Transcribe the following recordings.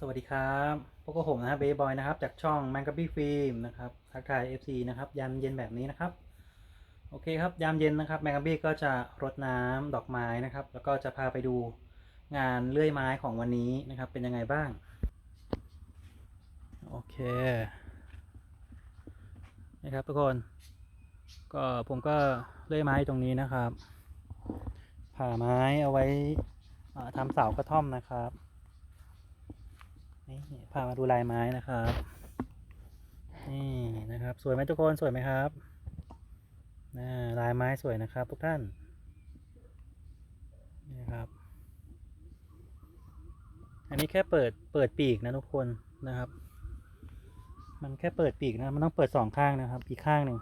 สวัสดีครับพวกบผมนะครับเบย์บอยนะครับ จากช่อง m a n g a b y Film นะครับทักทาย FC นะครับยามเย็นแบบนี้นะครับ โอเคครับยามเย็นนะครับ m a n g a b y ก็จะรดน้ำดอกไม้นะครับ แล้วก็จะพาไปดูงานเลื่อยไม้ของวันนี้นะครับ เป็นยังไงบ้าง โอเคนะครับทุกคนก็ผมก็เลื่อยไม้ตรงนี้นะครับ ผ่าไม้เอาไว้ทำเสากระท่อมนะครับ นี่พามาดูลายไม้นะครับ นี่นะครับ สวยไหมทุกคนสวยไหมครับน่าลายไม้สวยนะครับ ทุกท่านนี่ครับ อันนี้แค่เปิดเปิดปีกนะทุกคนนะครับ มันแค่เปิดปีกนะ มันต้องเปิดสองข้างนะครับ อีกข้างหนึ่ง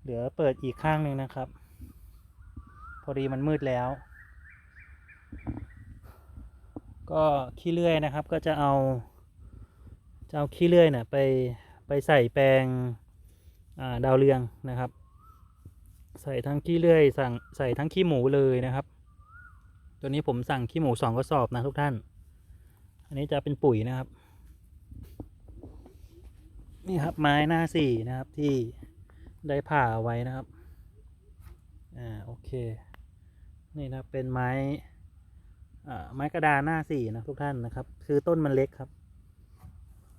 เหลือเปิดอีกข้างหนึ่งนะครับ พอดีมันมืดแล้ว ก็ขี้เลื่อยนะครับก็จะเอาจะเอาขี้เลื่อยเนี่ยไปไปใส่แปลงาดาวเรืองนะครับ ใส่ทั้งขี้เลื่อยสั่งใส่ทั้งขี้หมูเลยนะครับ ตัวนี้ผมสั่งขี้หมูสองกระสอบนะทุกท่าน อันนี้จะเป็นปุ๋ยนะครับ นี่ครับไม้หน้าสี่นะครับที่ได้ผ่าไว้นะครับอ่าโอเค นี่นะเป็นไม้ ไม้กระดานหน้าสี่นะทุกท่านนะครับ คือต้นมันเล็กครับ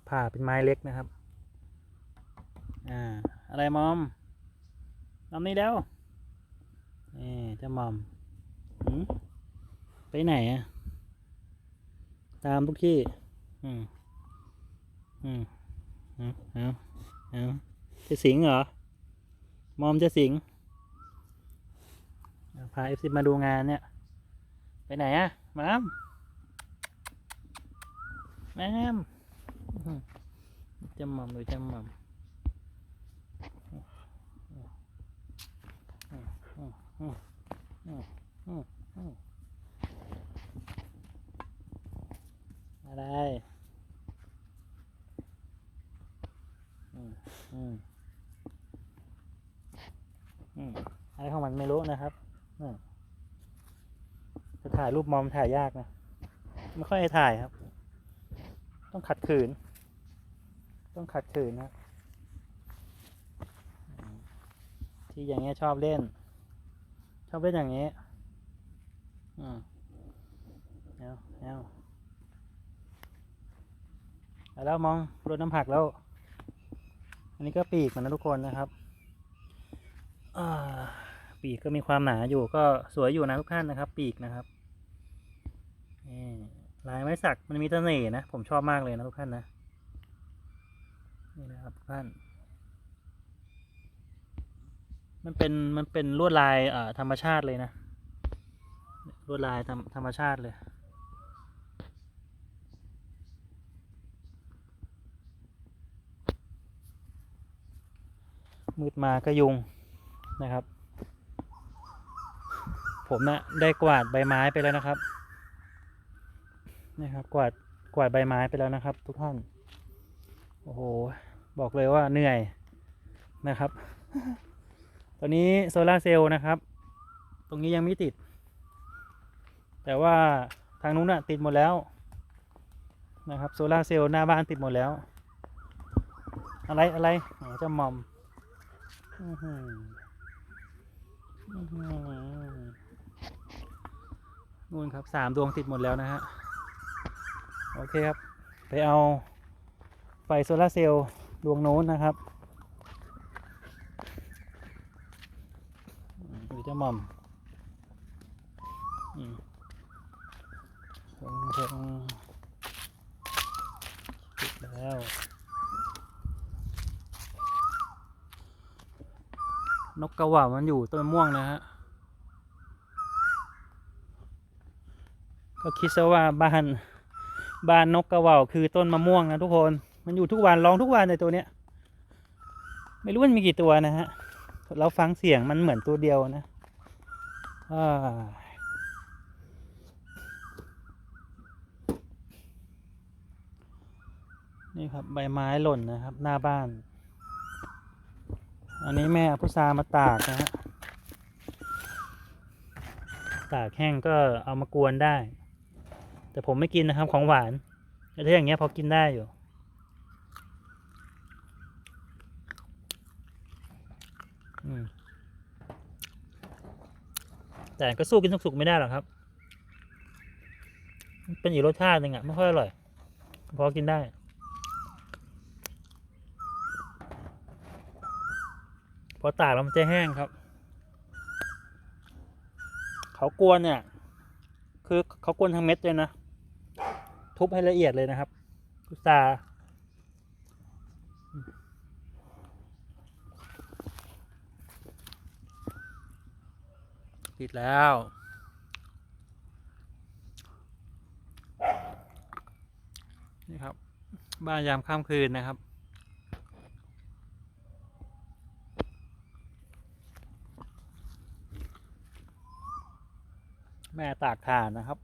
ผ่าเป็นไม้เล็กนะครับ อ่า อะไรมอมมอมนี่แล้วนี่เจะมอมไปไหนอะตามทุกที่ อืม อืมเอาเอาจะสิงเหรอ มอมจะสิง พาเอฟซีมาดูงานเนี่ย ไปไหนอะ มมแมมจำม่ำหรือจำม่ำอะไรอืมอืมอืมอะไรของมันไม่รู้นะครับอืม จะถ่ายรูปมอมถ่ายยากนะ ไม่ค่อยให้ถ่ายครับ ต้องขัดขืน ต้องขัดขืนนะที่อย่างเงี้ยชอบเล่น ชอบเล่นอย่างเงี้ยอืมเอาเอาเอาแล้วมองรดน้ำผักแล้ว อันนี้ก็ปีกมันนะทุกคนนะครับ อ่า ปีกก็มีความหนาอยู่ก็สวยอยู่นะทุกท่านนะครับ ปีกนะครับนี่ลายไม้สักมันมีเสน่ห์นะ ผมชอบมากเลยนะทุกท่านนะนี่นะครับทุกท่าน มันเป็นมันเป็นลวดลายอ่าธรรมชาติเลยนะลวดลายธรรมธรรมชาติเลยมืดมาก็ยุงนะครับ ผมนะได้กวาดใบไม้ไปแล้วนะครับนี่ครับ กวาดกวาดใบไม้ไปแล้วนะครับ ทุกท่านโอ้โหบอกเลยว่าเหนื่อยนะครับ ตอนนี้โซลาเซลล์นะครับ ตรงนี้ยังไม่ติด แต่ว่าทางนู้นน่ะติดหมดแล้วนะครับโซลาเซลล์หน้าบ้านติดหมดแล้ว อะไรอะไรเจะมอมอื้อหืออื้อหือ นู่นครับสามดวงติดหมดแล้วนะฮะ โอเคครับ ไปเอาไฟโซลาเซลล์ดวงโน้นนะครับอืมหรือจะหม่อมอืมเพิ่งเพิ่งติดแล้วนกกระหว่ามันอยู่ต้นม่วงนะฮะ ก็คิดซะว่าบ้านบ้านนกกระว่าคือต้นมะม่วงนะทุกคน มันอยู่ทุกวันร้องทุกวันในตัวเนี้ย ไม่รู้มันมีกี่ตัวนะฮะ เราฟังเสียงมันเหมือนตัวเดียวนะอ่านี่ครับใบไม้หล่นนะครับ หน้าบ้าน อันนี้แม่พุทรามาตากนะฮะ ตากแห้งก็เอามากวนได้ แต่ผมไม่กินนะครับของหวานแต่ถ้าอย่างเงี้ยพอกินได้อยู่ แต่ก็สู้กินสุกๆไม่ได้หรอกครับ เป็นอีกรสชาติหนึ่งอะไม่ค่อยอร่อย พอกินได้พอตากแล้วมันจะแห้งครับ เขากวนเนี่ย คือเขากวนทั้งเม็ดเลยนะ ทุบให้ละเอียดเลยนะครับพุทราปิดแล้วนี่ครับ บ้านยามค่ำคืนนะครับแม่ตากถ่านนะครับ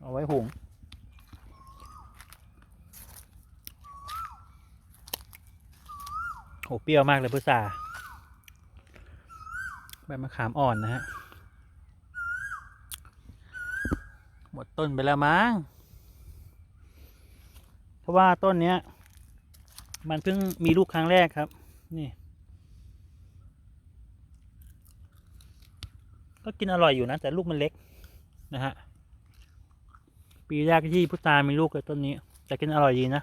เอาไว้หุง โหเปรี้ยวมากเลยพุทราใบมะขามอ่อนนะฮะ หมดต้นไปแล้วมั้งเพราะว่าต้นเนี้ย มันเพิ่งมีลูกครั้งแรกครับ นี่ ก็กินอร่อยอยู่นะ แต่ลูกมันเล็กนะฮะ ปีแรกที่พุทรามีลูกเลยต้นนี้ แต่กินอร่อยดีนะ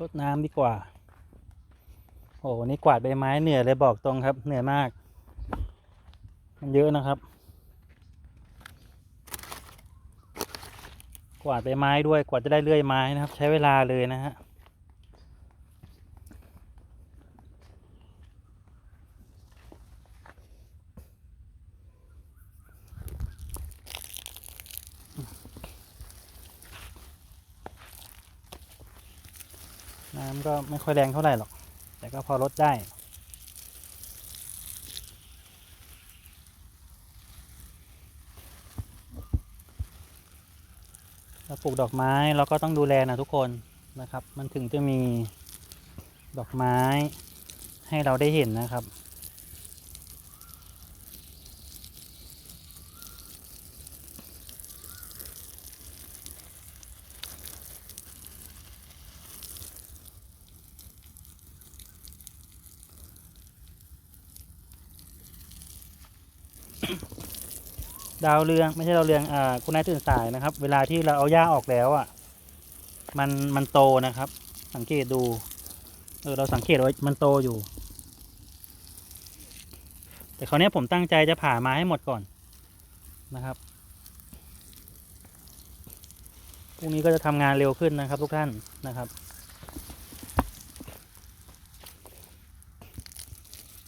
รดน้ำดีกว่า โอ้โหนี่กวาดใบไม้เหนื่อยเลยบอกตรงครับ เหนื่อยมาก มันเยอะนะครับ กวาดใบไม้ด้วยกว่าจะได้เลื่อยไม้นะครับ ใช้เวลาเลยนะฮะ น้ำก็ ไม่ค่อยแรงเท่าไหร่หรอก แต่ก็พอลดได้ เราปลูกดอกไม้เราก็ต้องดูแลนะทุกคนนะครับ มันถึงจะมีดอกไม้ให้เราได้เห็นนะครับ ดาวเรืองไม่ใช่ดาวเรืองอ่าคุณนายตื่นสายนะครับ เวลาที่เราเอาหญ้าออกแล้วอะ มันมันโตนะครับ สังเกตดู เออเราสังเกตว่ามันโตอยู่ แต่คราวนี้ผมตั้งใจจะผ่ามาให้หมดก่อนนะครับพรุ่งนี้ก็จะทำงานเร็วขึ้นนะครับ ทุกท่านนะครับ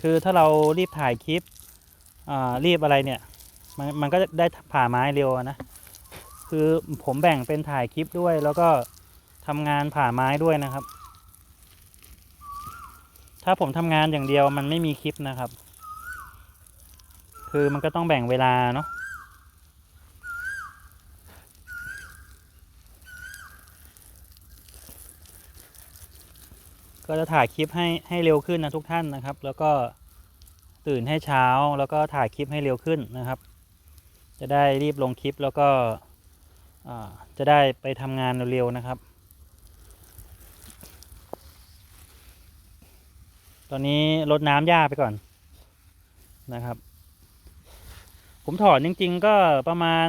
คือถ้าเรารีบถ่ายคลิปรีบอะไรเนี่ย มันมันก็จะได้ผ่าไม้เร็วนะ คือผมแบ่งเป็นถ่ายคลิปด้วย แล้วก็ทำงานผ่าไม้ด้วยนะครับ ถ้าผมทำงานอย่างเดียวมันไม่มีคลิปนะครับ คือมันก็ต้องแบ่งเวลาเนาะก็จะถ่ายคลิปให้ให้เร็วขึ้นนะทุกท่านนะครับ แล้วก็ตื่นให้เช้าแล้วก็ถ่ายคลิปให้เร็วขึ้นนะครับ จะได้รีบลงคลิปแล้วก็จะได้ไปทำงานเร็วๆนะครับ ตอนนี้ลดน้ำหญ้าไปก่อนนะครับ ผมถอนจริง ๆ ก็ประมาณ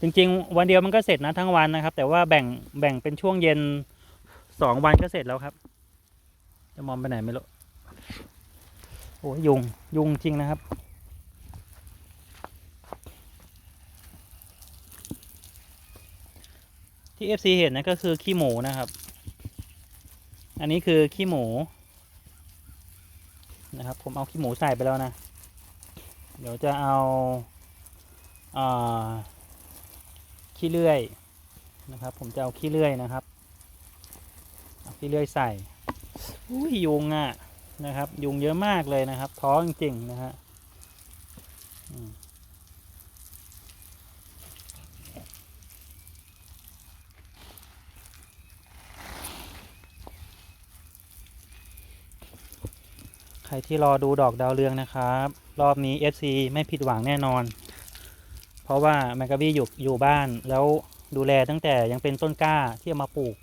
จริง ๆ วันเดียวมันก็เสร็จนะทั้งวันนะครับ แต่ว่าแบ่งแบ่งเป็นช่วงเย็นสองวันก็เสร็จแล้วครับ จะมองไปไหนไม่รู้โอ้ยยุงยุงจริงนะครับ ที่ FC เห็นนะก็คือขี้หมูนะครับ อันนี้คือขี้หมูนะครับ ผมเอาขี้หมูใส่ไปแล้วนะ เดี๋ยวจะเอาอาขี้เลื่อยนะครับ ผมจะเอาขี้เลื่อยนะครับเอาขี้เลื่อยใส่อุ้ยยุงอะนะครับ ยุงเยอะมากเลยนะครับ ท้อจริงๆนะฮะ ใครที่รอดูดอกดาวเรืองนะครับ รอบนี้ FC ไม่ผิดหวังแน่นอน เพราะว่าแมกกาบี้อยู่อยู่บ้านแล้วดูแลตั้งแต่ยังเป็นต้นกล้าที่เอามาปลูก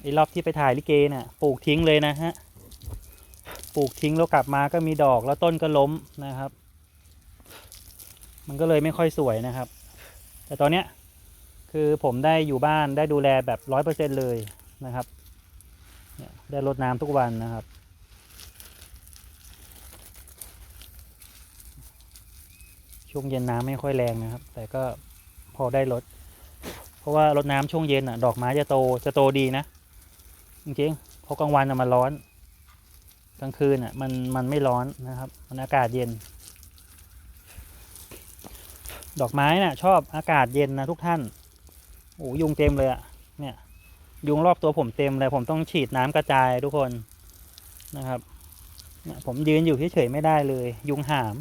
ไอ้รอบที่ไปถ่ายลิเกเนี่ยปลูกทิ้งเลยนะฮะปลูกทิ้งแล้วกลับมาก็มีดอกแล้วต้นก็ล้มนะครับ มันก็เลยไม่ค่อยสวยนะครับ แต่ตอนเนี้ยคือผมได้อยู่บ้านได้ดูแลแบบร้อยเปอร์เซ็นเลยนะครับ ได้รดน้ำทุกวันนะครับ ช่วงเย็นน้ำไม่ค่อยแรงนะครับ แต่ก็พอได้ลด เพราะว่ารดน้ำช่วงเย็นอะ ดอกไม้จะโตจะโตดีนะ จริงๆเพราะกลางวันอะมันร้อน กลางคืนอะมันมันไม่ร้อนนะครับ มันอากาศเย็น ดอกไม้น่ะ ชอบอากาศเย็นนะทุกท่านโอ้ยุงเต็มเลยอะเนี่ยยุงรอบตัวผมเต็มเลย ผมต้องฉีดน้ำกระจายทุกคนนะครับเนี่ยผมยืนอยู่เฉยๆไม่ได้เลย ยุงหาม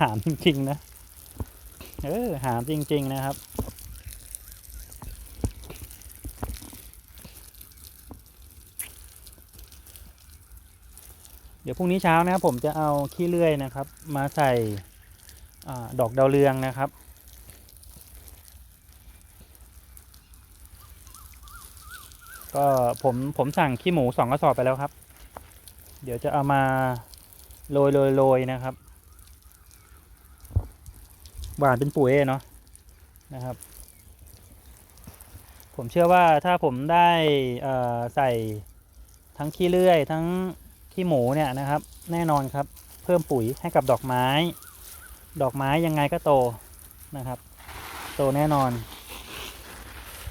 หามจริงๆนะ เออ หามจริง ๆ นะครับ เดี๋ยวพรุ่งนี้เช้านะครับผมจะเอาขี้เลื่อยนะครับ มาใส่อดอกดาวเรืองนะครับก็ผมผมสั่งขี้หมูสองกระสอบไปแล้วครับ เดี๋ยวจะเอามาโรยโรยโรยนะครับ หวานเป็นปุ๋ยเนาะนะครับ ผมเชื่อว่าถ้าผมได้ใส่ทั้งขี้เลื่อย ทั้งขี้หมูเนี่ยนะครับ แน่นอนครับ เพิ่มปุ๋ยให้กับดอกไม้ ดอกไม้ยังไงก็โตนะครับ โตแน่นอน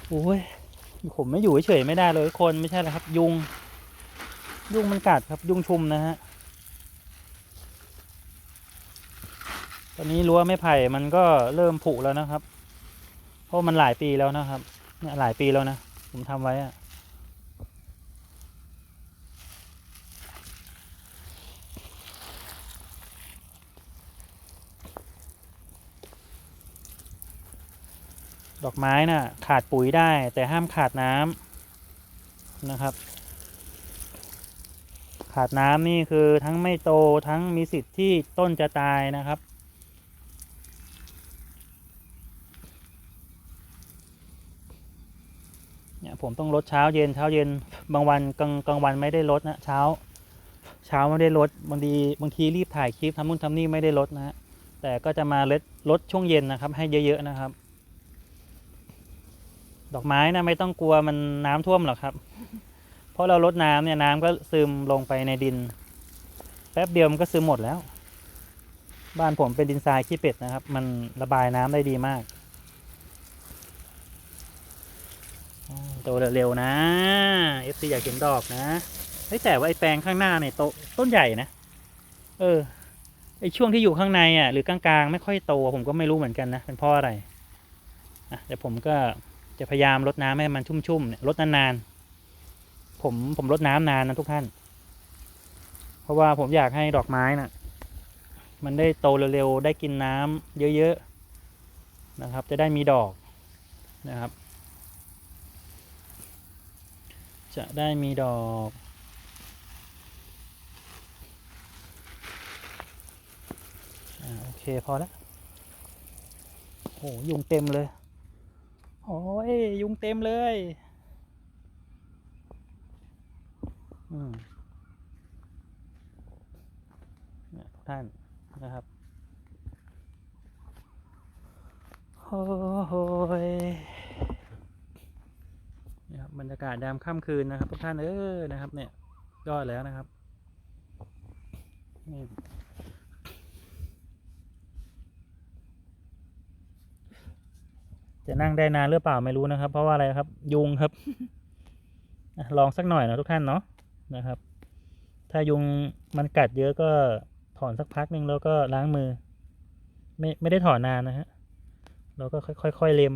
โอ้ยผมไม่อยู่เฉยไม่ได้เลยคนไม่ใช่แล้วครับ ยุง ยุงมันกัดครับยุงชุมนะฮะ ตอนนี้รั้วไม้ไผ่มันก็เริ่มผุแล้วนะครับ เพราะมันหลายปีแล้วนะครับ เนี่ยหลายปีแล้วนะ ผมทำไว้อะดอกไม้น่ะขาดปุ๋ยได้ แต่ห้ามขาดน้ำนะครับ ขาดน้ำนี่คือทั้งไม่โตทั้งมีสิทธิ์ที่ต้นจะตายนะครับ เนี่ย ผมต้องลดเช้าเย็นเช้าเย็นบางวันกลางกลางวันไม่ได้ลดนะเช้า เช้าไม่ได้ลดบางทีบางทีรีบถ่ายคลิปทำนู่นทำนี่ไม่ได้ลดนะฮะแต่ก็จะมาลดลดช่วงเย็นนะครับ ให้เยอะๆนะครับ ดอกไม้นะไม่ต้องกลัวมันน้ำท่วมหรอกครับ เพราะเราลดน้ำเนี่ยน้ำก็ซึมลงไปในดิน แป๊บเดียวมันก็ซึมหมดแล้ว บ้านผมเป็นดินทรายขี้เป็ดนะครับ มันระบายน้ำได้ดีมาก โตเร็วๆนะ FC อยากเห็นดอกนะแต่ว่าไอ้แปลงข้างหน้าเนี่ยโตต้นใหญ่นะ เออ ไอ้ช่วงที่อยู่ข้างในอะ หรือกลางๆ ไม่ค่อยโตผมก็ไม่รู้เหมือนกันนะเป็นเพราะอะไรอะเดี๋ยวผมก็จะพยายามรดน้ำให้มันชุ่มๆเนี่ยรดนานๆผมผมรดน้ำนานนะทุกท่าน เพราะว่าผมอยากให้ดอกไม้น่ะ มันได้โตเร็วๆได้กินน้ำเยอะๆนะครับ จะได้มีดอกนะครับ จะได้มีดอก อ่า โอเค พอแล้วโอ้ยุงเต็มเลย โอ้ย ยุงเต็มเลย อืมเนี่ยทุกท่านนะครับโอ้โหย นี่ครับบรรยากาศยามค่ำคืนนะครับ ทุกท่านเออนะครับ เนี่ยยอดแล้วนะครับนี่จะนั่งได้นานหรือเปล่าไม่รู้นะครับ เพราะว่าอะไรครับ ยุงครับลองสักหน่อยนะทุกท่านเนาะนะครับ ถ้ายุงมันกัดเยอะก็ถอนสักพักหนึ่งแล้วก็ล้างมือ ไม่ไม่ได้ถอนนานนะฮะเราก็ค่อยๆเล็ม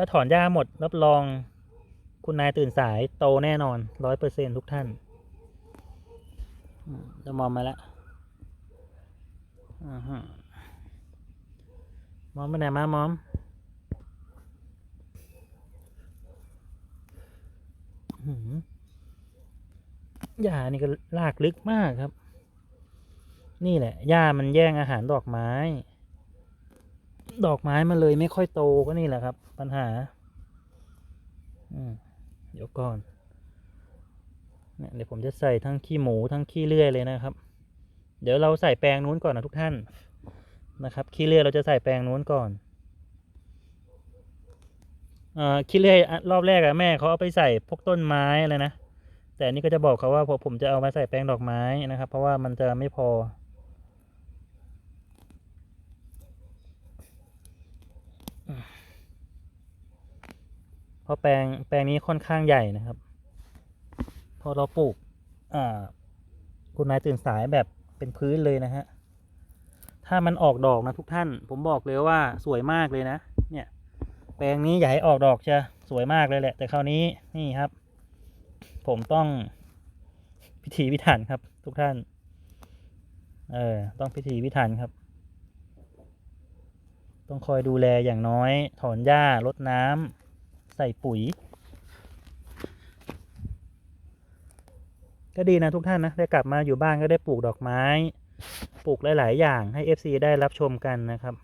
ถ้าถอนหญ้าหมดรับรองคุณนายตื่นสายโตแน่นอนร้อยเปอร์เซ็นทุกท่านอืมจะมอมมาแล้วอ่าฮะมอมไปไหนมามอมหือหญ้านี่ก็ลากลึกมากครับ นี่แหละหญ้ามันแย่งอาหารดอกไม้ ดอกไม้มันเลยไม่ค่อยโตก็นี่แหละครับ ปัญหาเดี๋ยวก่อนเนี่ยเดี๋ยวผมจะใส่ทั้งขี้หมูทั้งขี้เลื่อยเลยนะครับ เดี๋ยวเราใส่แปลงนู้นก่อนนะทุกท่านนะครับ ขี้เลื่อยเราจะใส่แปลงนู้นก่อนอ่อขี้เลื่อยรอบแรกอะแม่เขาเอาไปใส่พวกต้นไม้อะไรนะแต่อันนี่ก็จะบอกเขาว่าผมจะเอามาใส่แปลงดอกไม้นะครับ เพราะว่ามันจะไม่พอ เพราะแปลงแปลงนี้ค่อนข้างใหญ่นะครับ พอเราปลูกอ่าคุณนายตื่นสายแบบเป็นพื้นเลยนะฮะ ถ้ามันออกดอกนะทุกท่าน ผมบอกเลยว่าสวยมากเลยนะ เนี่ย แปลงนี้ใหญ่ออกดอกจะสวยมากเลยแหละ แต่คราวนี้นี่ครับ ผมต้องพิถีพิถันครับ ทุกท่าน เออต้องพิถีพิถันครับ ต้องคอยดูแลอย่างน้อย ถอนหญ้ารดน้ำ ใส่ปุ๋ย ก็ดีนะทุกท่านนะ ได้กลับมาอยู่บ้านก็ได้ปลูกดอกไม้ ปลูกหลาย ๆ อย่างให้ FC ได้รับชมกันนะครับ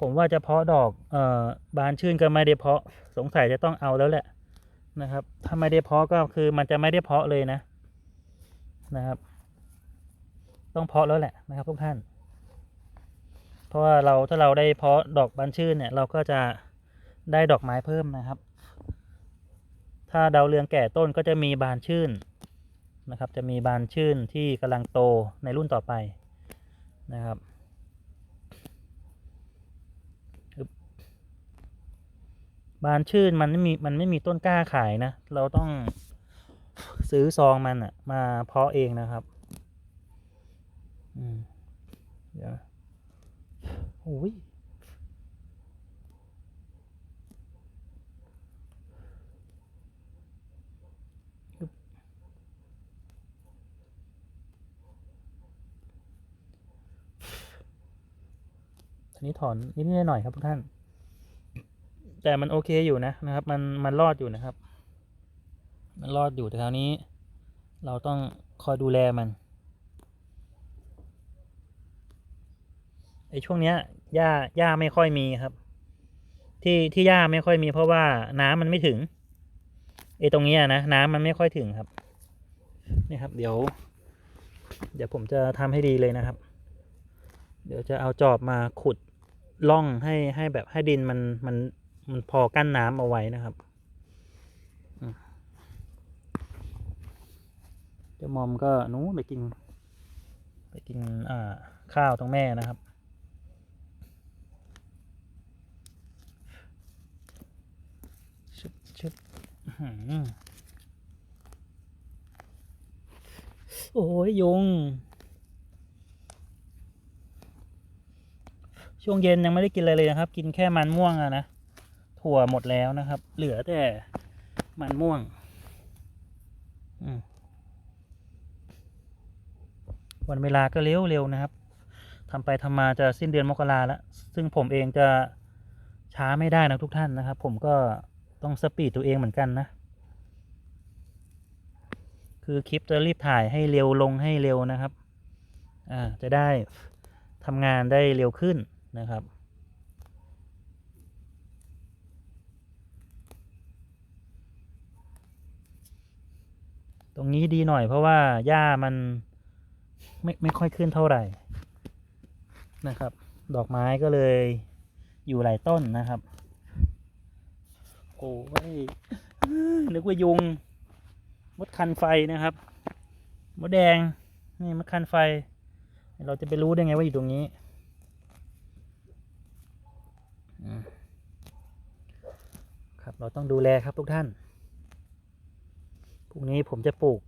ผมว่าจะเพาะดอกเอ่อบานชื่นก็ไม่ได้เพาะสงสัยจะต้องเอาแล้วแหละนะครับ ถ้าไม่ได้เพาะก็คือมันจะไม่ได้เพาะเลยนะนะครับ ต้องเพาะแล้วแหละนะครับทุกท่าน ราะว่าเราถ้าเราได้เพาะดอกบานชื่นเนี่ยเราก็จะได้ดอกไม้เพิ่มนะครับ ถ้าดาวเรืองแก่ต้นก็จะมีบานชื่นนะครับ จะมีบานชื่นที่กำลังโตในรุ่นต่อไปนะครับบบานชื่นมันไม่มีมันไม่มีต้นกล้าขายนะ เราต้องซื้อซองมันอะมาเพาะเองนะครับ อืม เดี๋ยว โอ้ยอันนี้ถอนนิดๆหน่อยครับทุกท่าน แต่มันโอเคอยู่นะนะครับ มันมันรอดอยู่นะครับ มันรอดอยู่แต่คราวนี้ เราต้องคอยดูแลมัน อช่วงเนี้ยหญ้าหญ้าไม่ค่อยมีครับ ที่ที่หญ้าไม่ค่อยมีเพราะว่าน้ำมันไม่ถึงไอตรงเนี้ยนะน้ำมันไม่ค่อยถึงครับนี่ครับ เดี๋ยว เดี๋ยวผมจะทำให้ดีเลยนะครับ เดี๋ยวจะเอาจอบมาขุดล่องให้ให้แบบให้ดินมันมันมันพอกั้นน้ำเอาไว้นะครับเจ้ามอมก็นู้ไปกิน ไปกินอ่าข้าวตรงแม่นะครับ ชึบชึบอื้อหือ โอ้ยยุง ช่วงเย็นยังไม่ได้กินอะไรเลยนะครับ กินแค่มันม่วงอะนะ ถั่วหมดแล้วนะครับ เหลือแต่มันม่วง วันเวลาก็เร็วเร็วนะครับทำไปทำมาจะสิ้นเดือนมกราแล้ว ซึ่งผมเองจะช้าไม่ได้นะทุกท่านนะครับ ผมก็ ต้องสปีดตัวเองเหมือนกันนะ คือคลิปจะรีบถ่ายให้เร็วลงให้เร็วนะครับ อ่า จะได้ทำงานได้เร็วขึ้นนะครับตรงนี้ดีหน่อยเพราะว่าหญ้ามันไม่ไม่ค่อยขึ้นเท่าไหร่นะครับ ดอกไม้ก็เลยอยู่หลายต้นนะครับ โอ้ยนึกว่ายุง มดคันไฟนะครับ มดแดง นี่มดคันไฟ เราจะไปรู้ได้ไงว่าอยู่ตรงนี้ ครับเราต้องดูแลครับทุกท่าน พรุ่งนี้ผมจะปลูก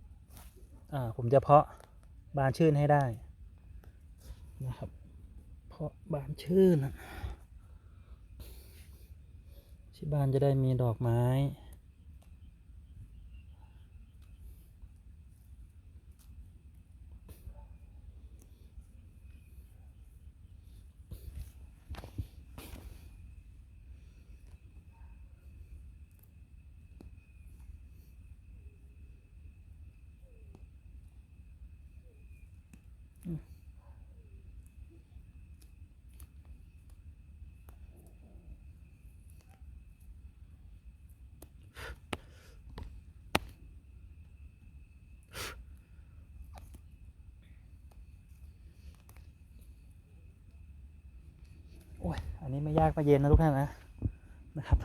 อ่า ผมจะเพาะบานชื่นให้ได้ นะครับ เพาะบานชื่นอะ ที่บ้านจะได้มีดอกไม้ อันนี้ไม่ยากไม่เย็นนะทุกท่านนะนะครับ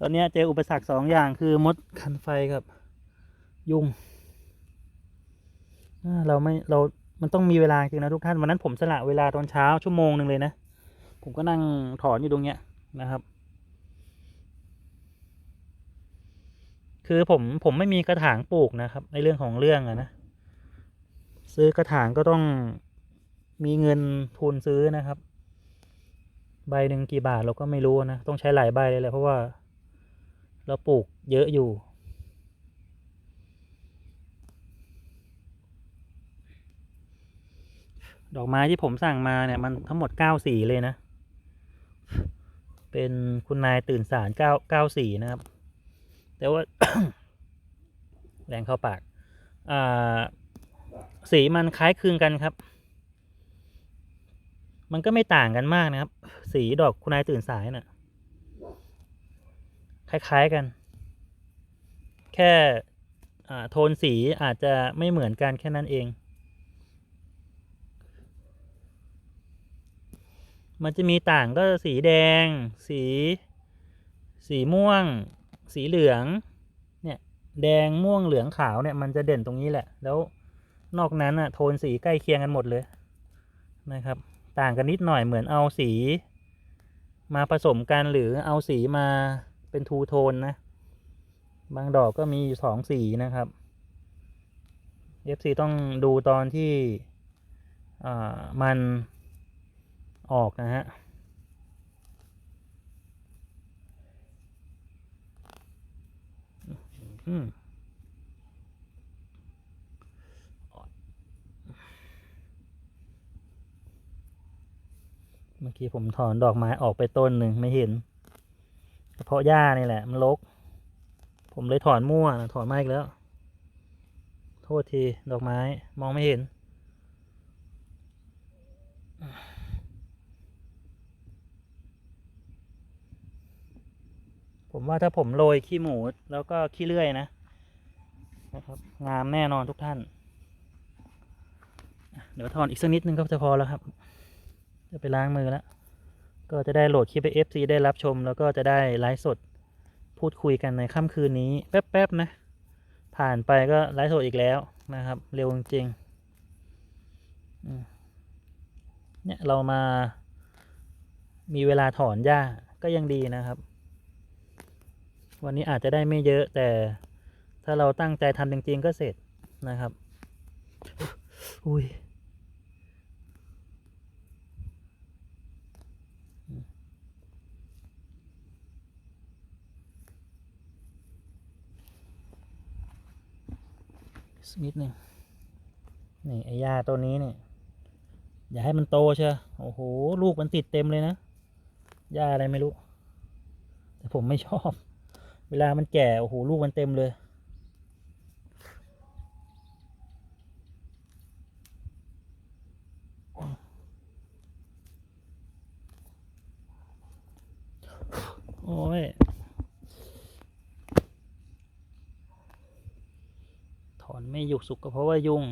ตอนนี้เจออุปสรรคสองอย่างคือมดคันไฟกับยุงเราไม่เรา มันต้องมีเวลาจริงนะทุกท่านวันนั้นผมสละเวลาตอนเช้าชั่วโมงหนึ่งเลยนะ ผมก็นั่งถอนอยู่ตรงเนี้ยนะครับ คือผมผมไม่มีกระถางปลูกนะครับ ในเรื่องของเรื่องอะนะซื้อกระถางก็ต้องมีเงินทุนซื้อนะครับ ใบหนึ่งกี่บาทเราก็ไม่รู้นะ ต้องใช้หลายใบเลยแหละเพราะว่า เราปลูกเยอะอยู่ ดอกไม้ที่ผมสั่งมาเนี่ย มันทั้งหมดเก้าสีเลยนะ เป็นคุณนายตื่นสารเก้าเก้าสีนะครับ แต่ว่า แรงเข้าปาก อ่า สีมันคล้ายคลึงกันครับ มันก็ไม่ต่างกันมากนะครับ สีดอกคุณนายตื่นสายน่ะ คล้ายๆกัน แค่โทนสีอาจจะไม่เหมือนกันแค่นั้นเอง มันจะมีต่างก็สีแดง สี สีม่วง สีเหลือง เนี่ย แดงม่วงเหลืองขาวเนี่ยมันจะเด่นตรงนี้แหละ แล้วนอกนั้นอะโทนสีใกล้เคียงกันหมดเลยนะครับ ต่างกันนิดหน่อยเหมือนเอาสี มาผสมกันหรือเอาสีมาเป็นทูโทนนะ บางดอกก็มีสองสีนะครับ FC ต้องดูตอนที่มันออกนะฮะอืม เมื่อกี้ผมถอนดอกไม้ออกไปต้นหนึ่งไม่เห็นเพราะหญ้านี่แหละ มันรกผมเลยถอนมั่วนะถอนมาอีกแล้ว โทษทีดอกไม้ มองไม่เห็น ผมว่าถ้าผมโรยขี้หมูแล้วก็ขี้เลื่อยนะนะครับ งามแน่นอนทุกท่าน เดี๋ยวถอนอีกสักนิดนึงก็จะพอแล้วครับ จะไปล้างมือแล้ว ก็จะได้โหลดคลิปไป FC ได้รับชม แล้วก็จะได้ไลฟ์สดพูดคุยกันในค่ำคืนนี้ แป๊บๆนะ ผ่านไปก็ไลฟ์สดอีกแล้วนะครับ เร็วจริงๆเนี่ยเรามา มีเวลาถอนหญ้าก็ยังดีนะครับ วันนี้อาจจะได้ไม่เยอะแต่ถ้าเราตั้งใจทำจริงๆก็เสร็จนะครับ อุ้ย สักนิดหนึ่งนี่ไอ้ยาตัวนี้เนี่ยอย่าให้มันโตเชียวโอ้โห ลูกมันติดเต็มเลยนะหญ้าอะไรไม่รู้ แต่ผมไม่ชอบ เวลามันแก่ โอ้โห ลูกมันเต็มเลย โอ้ย ถอนไม่หยุก สุกก็เพราะว่ายุง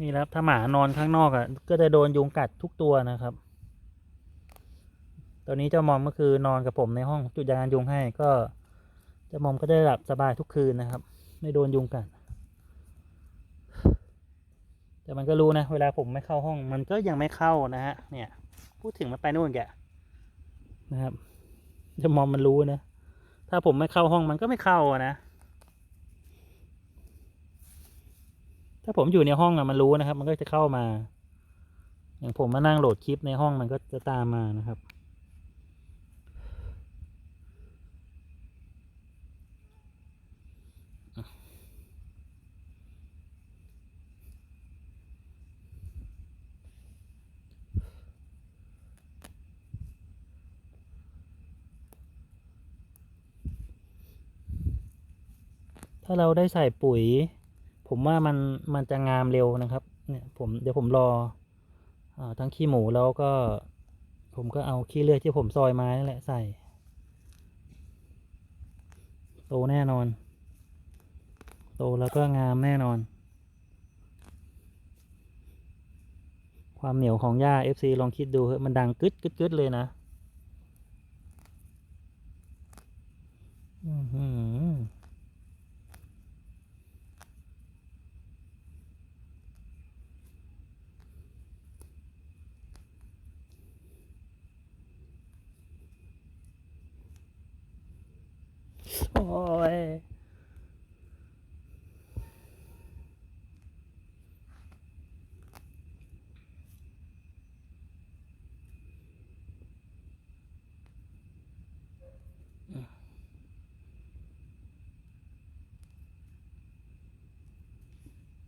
นี่ครับถ้าหมานอนข้างนอกอะ่ะ ก็จะโดนยุงกัดทุกตัวนะครับ ตอนนี้เจ้ามอมก็คือนอนกับผมในห้องจุดยากันยุงให้ก็เจ้ามอมก็ได้หลับสบายทุกคืนนะครับ ไม่โดนยุงกัดแต่มันก็รู้นะ เวลาผมไม่เข้าห้อง มันก็ยังไม่เข้านะฮะเนี่ย พูดถึงมันไปนู่นแกนะครับเจ้ามอมมันรู้นะ ถ้าผมไม่เข้าห้องมันก็ไม่เข้านะ ถ้าผมอยู่ในห้องอะมันรู้นะครับ มันก็จะเข้ามา อย่างผมมานั่งโหลดคลิปในห้องมันก็จะตามมานะครับ ถ้าเราได้ใส่ปุ๋ย ผมว่ามันมันจะงามเร็วนะครับ เนี่ยผมเดี๋ยวผมรออทั้งขี้หมูแล้วก็ ผมก็เอาขี้เลือดที่ผมซอยมานั่นแหละใส่โตแน่นอน โตแล้วก็งามแน่นอน ความเหนียวของหญ้า FC ลองคิดดูมันดังกึดกึดกึดเลยนะ อือหือ โอ้ย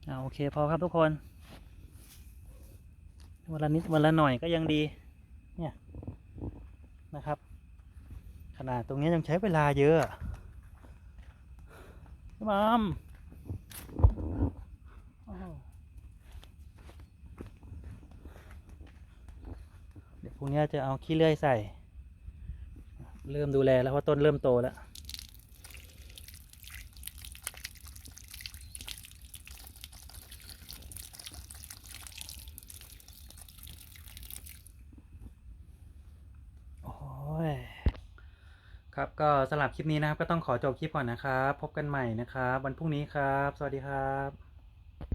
อ่าโอเคพอครับทุกคน วันละนิดวันละหน่อยก็ยังดี เนี่ย นะครับ ขนาดตรงนี้ยังใช้เวลาเยอะ มามาวเดี๋ยวพรุ่งนี้จะเอาขี้เลื่อยใส่ เริ่มดูแลแล้วเพราะต้นเริ่มโตแล้ว โอ้ย ครับ ก็สำหรับคลิปนี้นะครับก็ต้องขอจบคลิปก่อนนะครับ พบกันใหม่นะครับ วันพรุ่งนี้ครับ สวัสดีครับ